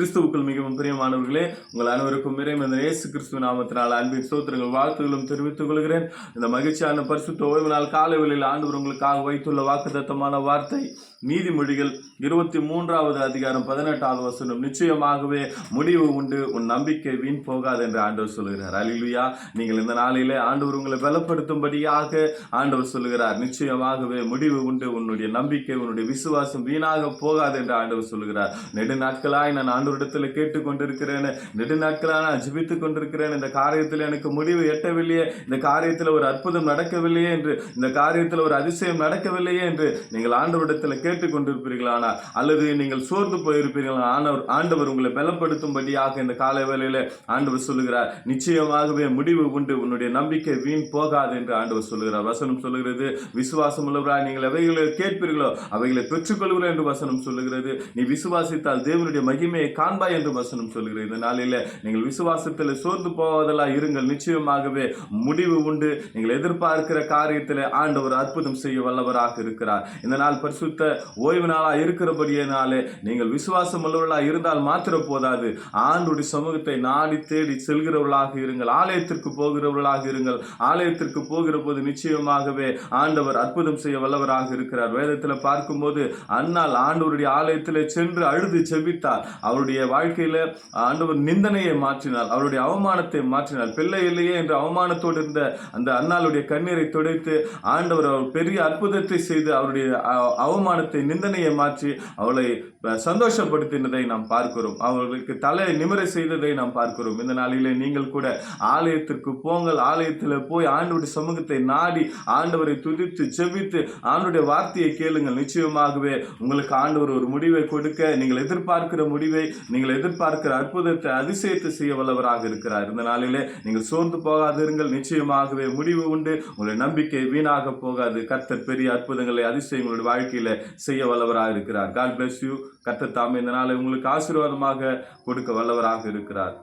கிறிஸ்துவுக்குள் மிகவும் பிரியமானவர்களே உங்கள் அனைவருக்கும் இறைவன் இயேசு கிறிஸ்துவ நாமத்தினால் அன்பின் சோத்திரங்கள் வாழ்த்துகளும் தெரிவித்துக் கொள்கிறேன். இந்த மகிழ்ச்சியான பரிசுத்த ஓய்வு நாள் காலை வேளையில் ஆண்டவர் உங்களுக்காக வைத்துள்ள வாக்குத்தத்தமான வார்த்தை நீதிமொழிகள் இருபத்தி மூன்றாவது அதிகாரம் பதினெட்டாவது வசனம் நிச்சயமாகவே முடிவு உண்டு உன் நம்பிக்கை வீண் போகாது என்று ஆண்டவர் சொல்கிறார் அலிலுயா நீங்கள் இந்த நாளிலே ஆண்டவர் உங்களை பலப்படுத்தும்படியாக ஆண்டவர் சொல்லுகிறார். நிச்சயமாகவே முடிவு உண்டு உன்னுடைய நம்பிக்கை உன்னுடைய விசுவாசம் வீணாக போகாது என்று ஆண்டவர் சொல்லுகிறார். நெடு நாட்களாய் நான் ஆண்டவரிடத்தில் கேட்டுக்கொண்டிருக்கிறேன் நெடு நாட்களாக நான் ஜிபித்து கொண்டிருக்கிறேன். இந்த காரியத்தில் எனக்கு முடிவு எட்டவில்லையே. இந்த காரியத்தில் ஒரு அற்புதம் நடக்கவில்லையே என்று இந்த காரியத்தில் ஒரு அதிசயம் நடக்கவில்லையே என்று நீங்கள் ஆண்டவரிடத்தில் கேட்டுக்கொண்டிருப்பீர்களானால் அல்லது நீங்கள் சோர்ந்து போயிருப்பீர்கள்? ஆண்டவர் ஆண்டவர் உங்களை பலப்படுத்தும்படியாக இந்த காலை வேளையில் ஆண்டவர் சொல்லுகிறார். நிச்சயமாகவே முடிவு உண்டு. உன்னுடைய நம்பிக்கை வீண் போகாது என்று ஆண்டவர் சொல்லுகிறார். வசனம் சொல்லுகிறது விசுவாசம் உள்ளவராய் நீங்கள் எவைகளை கேட்பீர்களோ அவைகளை பெற்றுக்கொள்கிறோம் என்று வசனம் சொல்லுகிறது. நீ விசுவாசித்தால் தேவனுடைய மகிமையை காண்பாய் என்று வசனம் சொல்கிறது இந்த நாளில நீங்கள் விசுவாசத்தில் சோர்ந்து போவதெல்லாம் இருங்கள். நிச்சயமாகவே முடிவு உண்டு. நீங்கள் எதிர்பார்க்கிற காரியத்தில் ஆண்டவர் அற்புதம் செய்ய வல்லவராக இருக்கிறார். இந்த நாள் பரிசுத்த ஓய்வு நாளா இருக்கிறபடியினாலே நீங்கள் விசுவாசம் உள்ளவர்களாக இருந்தால் மாத்திர போதாது. ஆண்டுடைய சமூகத்தை நாடி தேடி செல்கிறவர்களாக இருங்கள். ஆலயத்திற்கு போகிறவர்களாக இருங்கள். ஆலயத்திற்கு போகிற போது நிச்சயமாகவே ஆண்டவர் அற்புதம் செய்ய வல்லவராக இருக்கிறார். வேதத்தில் பார்க்கும்போது அன்னால் ஆண்டவருடைய ஆலயத்தில் சென்று அழுது செபித்தார் அவருடைய வாழ்க்கையில ஆண்டவர் நிந்தனையை மாற்றினார் அவருடைய அவமானத்தை மாற்றினார். பிள்ளை இல்லையே என்று அவமானத்தோடு இருந்த அந்த அண்ணாளுடைய கண்ணீரை துடைத்து ஆண்டவர் அவர் பெரிய அற்புதத்தை செய்து அவருடைய அவமானத்தை நிந்தனையை மாற்றி அவளை சந்தோஷப்படுத்தினதை நாம் பார்க்கிறோம். அவர்களுக்கு தலையை நிமிர செய்ததை நாம் பார்க்கிறோம். இந்த நாளிலே நீங்கள் கூட ஆலயத்திற்கு போங்கள். ஆலயத்தில் போய் ஆண்டவருடைய சமூகத்தை நாடி ஆண்டவரை துதித்து செபித்து ஆண்டுடைய வார்த்தையை கேளுங்கள். நிச்சயமாகவே உங்களுக்கு ஆண்டவர் ஒரு முடிவை கொடுக்க நீங்கள் எதிர்பார்க்கிற முடிவை நீங்கள் எதிர்பார்க்கிற அற்புதத்தை அதிசயத்தை செய்ய வல்லவராக இருக்கிறார். இந்த நாளிலே நீங்கள் சோர்ந்து போகாதிருங்கள். நிச்சயமாகவே முடிவு உண்டு. உங்களுடைய நம்பிக்கை வீணாக போகாது. கர்த்தர் பெரிய அற்புதங்களை அதிசயங்களுடைய வாழ்க்கையில செய்ய வல்லவராக இருக்கிறார். காட் பிளஸ் யூ கர்த்தர் தாமே இந்த நாளை உங்களுக்கு ஆசீர்வாதமாக கொடுக்க வல்லவராக இருக்கிறார்.